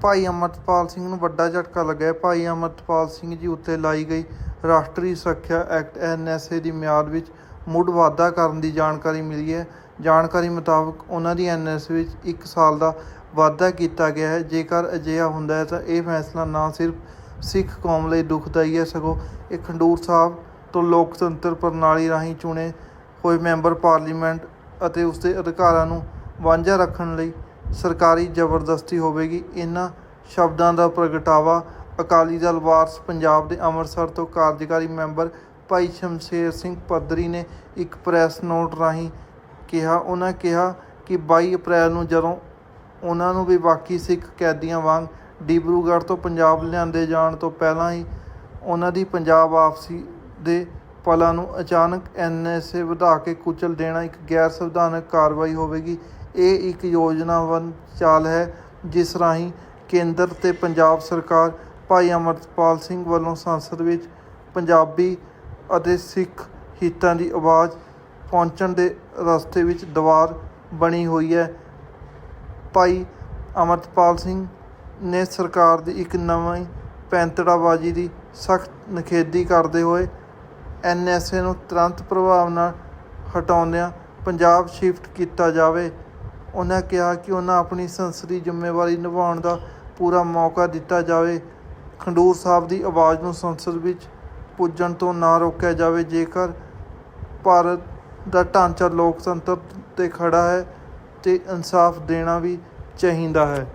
ਭਾਈ ਅਮਰਤਪਾਲ ਸਿੰਘ ਨੂੰ ਵੱਡਾ ਝਟਕਾ ਲੱਗਿਆ। ਭਾਈ ਅਮਰਤਪਾਲ ਸਿੰਘ ਜੀ ਉੱਤੇ ਲਾਈ ਗਈ ਰਾਸ਼ਟਰੀ ਸੁਰੱਖਿਆ ਐਕਟ ਐਨਐਸਏ ਦੀ ਮਿਆਦ ਵਿੱਚ ਮੁੜ ਵਾਧਾ ਕਰਨ ਦੀ ਜਾਣਕਾਰੀ ਮਿਲੀ ਹੈ। ਜਾਣਕਾਰੀ ਮੁਤਾਬਕ ਉਹਨਾਂ ਦੀ ਐਨਐਸਏ ਵਿੱਚ 1 ਸਾਲ ਦਾ ਵਾਧਾ ਕੀਤਾ ਗਿਆ ਹੈ। ਜੇਕਰ ਅਜਿਹਾ ਹੁੰਦਾ ਹੈ ਤਾਂ ਇਹ ਫੈਸਲਾ ਨਾ ਸਿਰਫ ਸਿੱਖ ਕੌਮ ਲਈ ਦੁਖਦਾਈ ਹੈ, ਸਗੋਂ ਇਹ ਖੰਡੂਰ ਸਾਹਿਬ ਤੋਂ ਲੋਕਤੰਤਰ ਪ੍ਰਣਾਲੀ ਰਾਹੀਂ ਚੁਣੇ ਹੋਏ ਮੈਂਬਰ ਪਾਰਲੀਮੈਂਟ ਅਤੇ ਉਸਦੇ ਅਧਿਕਾਰਾਂ ਨੂੰ ਵਾਂਝਾ ਰੱਖਣ ਲਈ ਸਰਕਾਰੀ ਜ਼ਬਰਦਸਤੀ ਹੋਵੇਗੀ। ਇਹਨਾਂ ਸ਼ਬਦਾਂ ਦਾ ਪ੍ਰਗਟਾਵਾ ਅਕਾਲੀ ਦਲ ਵਾਰਸ ਪੰਜਾਬ ਦੇ ਅੰਮ੍ਰਿਤਸਰ ਤੋਂ ਕਾਰਜਕਾਰੀ ਮੈਂਬਰ ਭਾਈ ਸ਼ਮਸ਼ੇਰ ਸਿੰਘ ਪੱਧਰੀ ਨੇ ਇੱਕ ਪ੍ਰੈਸ ਨੋਟ ਰਾਹੀਂ ਕਿਹਾ। ਉਹਨਾਂ ਕਿਹਾ ਕਿ 22 ਅਪ੍ਰੈਲ ਨੂੰ ਜਦੋਂ ਉਹਨਾਂ ਨੂੰ ਵੀ ਬਾਕੀ ਸਿੱਖ ਕੈਦੀਆਂ ਵਾਂਗ ਡਿਬਰੂਗੜ੍ਹ ਤੋਂ ਪੰਜਾਬ ਲਿਆਂਦੇ ਜਾਣ ਤੋਂ ਪਹਿਲਾਂ ਹੀ ਉਹਨਾਂ ਦੀ ਪੰਜਾਬ ਵਾਪਸੀ ਦੇ ਪਲਾਂ ਨੂੰ ਅਚਾਨਕ ਐਨਐਸਏ ਵਧਾ ਕੇ ਕੁਚਲ ਦੇਣਾ ਇੱਕ ਗੈਰ ਸੰਵਿਧਾਨਕ ਕਾਰਵਾਈ ਹੋਵੇਗੀ। ਇਹ ਇੱਕ ਯੋਜਨਾਬੱਧ ਚਾਲ ਹੈ, ਜਿਸ ਰਾਹੀਂ ਕੇਂਦਰ ਤੇ ਪੰਜਾਬ ਸਰਕਾਰ, ਭਾਈ ਅਮਰਤਪਾਲ ਸਿੰਘ ਵੱਲੋਂ ਸੰਸਦ ਵਿੱਚ ਪੰਜਾਬੀ ਅਤੇ ਸਿੱਖ ਹਿੱਤਾਂ ਦੀ ਆਵਾਜ਼ ਪਹੁੰਚਣ ਦੇ ਰਸਤੇ ਵਿੱਚ ਦੀਵਾਰ ਬਣੀ ਹੋਈ ਹੈ। ਭਾਈ ਅਮਰਤਪਾਲ ਸਿੰਘ ਨੇ ਸਰਕਾਰ ਦੀ ਇੱਕ ਨਵੀਂ ਪੈਂਤੜਾਬਾਜ਼ੀ ਦੀ ਸਖਤ ਨਿਖੇਧੀ ਕਰਦੇ ਹੋਏ ਐਨਐਸਏ ਨੂੰ ਤੁਰੰਤ ਪ੍ਰਭਾਵ ਨਾਲ ਹਟਾਉਂਦਿਆਂ ਪੰਜਾਬ ਸ਼ਿਫਟ ਕੀਤਾ ਜਾਵੇ। ਉਹਨਾਂ ਕਿਹਾ ਕਿ ਉਹਨਾਂ ਆਪਣੀ ਸੰਸਦੀ ਜ਼ਿੰਮੇਵਾਰੀ ਨਿਭਾਉਣ ਦਾ ਪੂਰਾ ਮੌਕਾ ਦਿੱਤਾ ਜਾਵੇ। ਖੰਡੂਰ ਸਾਹਿਬ ਦੀ ਆਵਾਜ਼ ਨੂੰ ਸੰਸਦ ਵਿੱਚ ਪੁੱਜਣ ਤੋਂ ਨਾ ਰੋਕਿਆ ਜਾਵੇ, ਜੇਕਰ ਭਾਰਤ ਦਾ ਢਾਂਚਾ ਲੋਕਤੰਤਰ ਤੇ ਖੜਾ ਹੈ ਤੇ ਇਨਸਾਫ ਦੇਣਾ ਵੀ ਚਾਹੀਦਾ ਹੈ।